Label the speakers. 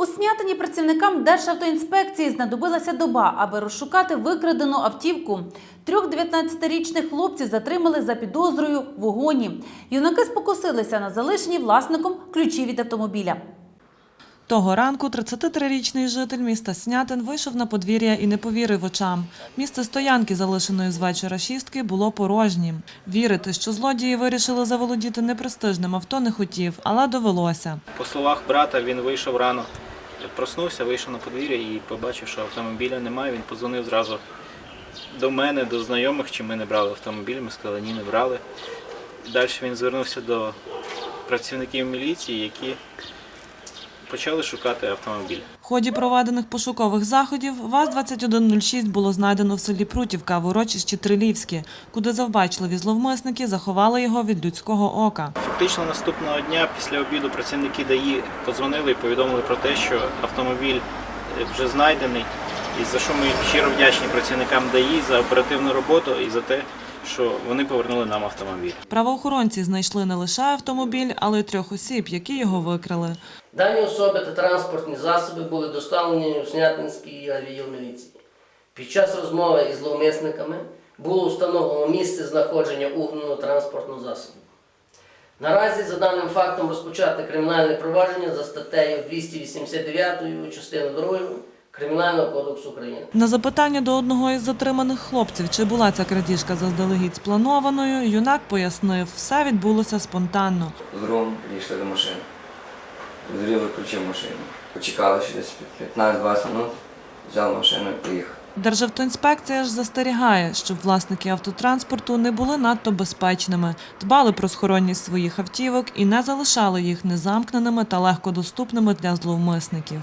Speaker 1: У Снятині працівникам Державтоінспекції знадобилася доба, аби розшукати викрадену автівку. Трьох 19-річних хлопців затримали за підозрою в угоні. Юнаки спокусилися на залишені власником ключі від автомобіля.
Speaker 2: Того ранку 33-річний житель міста Снятин вийшов на подвір'я і не повірив очам. Місце стоянки, залишеної з вечора шістки, було порожнім. Вірити, що злодії вирішили заволодіти непрестижним авто, не хотів, але довелося.
Speaker 3: По словах брата, він вийшов рано, проснувся, вийшов на подвір'я і побачив, що автомобіля немає. Він позвонив зразу до мене, до знайомих, чи ми не брали автомобіль. Ми сказали, ні, не брали. Далі він звернувся до працівників міліції, які почали шукати автомобіль.
Speaker 2: В ході проведених пошукових заходів ВАЗ-2106 було знайдено в селі Прутівка в урочищі Трилівське, куди завбачливі зловмисники заховали його від людського ока.
Speaker 3: Фактично наступного дня після обіду працівники ДАІ подзвонили і повідомили про те, що автомобіль е, вже знайдений, і за що ми щиро вдячні працівникам ДАІ за оперативну роботу і за те, що вони повернули нам автомобіль.
Speaker 2: Правоохоронці знайшли не лише автомобіль, але й трьох осіб, які його викрали.
Speaker 4: Дані особи та транспортні засоби були доставлені у Снятинський міліції. Під час розмови із зловмисниками було встановлено місце знаходження угнаного транспортного засобу. Наразі за даним фактом розпочати кримінальне провадження за статтею 289 частиною 2 Кримінального кодексу України.
Speaker 2: На запитання до одного із затриманих хлопців, чи була ця крадіжка заздалегідь спланованою, юнак пояснив, все відбулося спонтанно.
Speaker 5: з другом підійшли до машини. Розріли ключі в машину. Почекали ще десь 15-20 минут, взяли машину і поїхали.
Speaker 2: Державтоінспекція ж застерігає, щоб власники автотранспорту не були надто безпечними, дбали про схоронність своїх автівок і не залишали їх незамкненими та легкодоступними для зловмисників.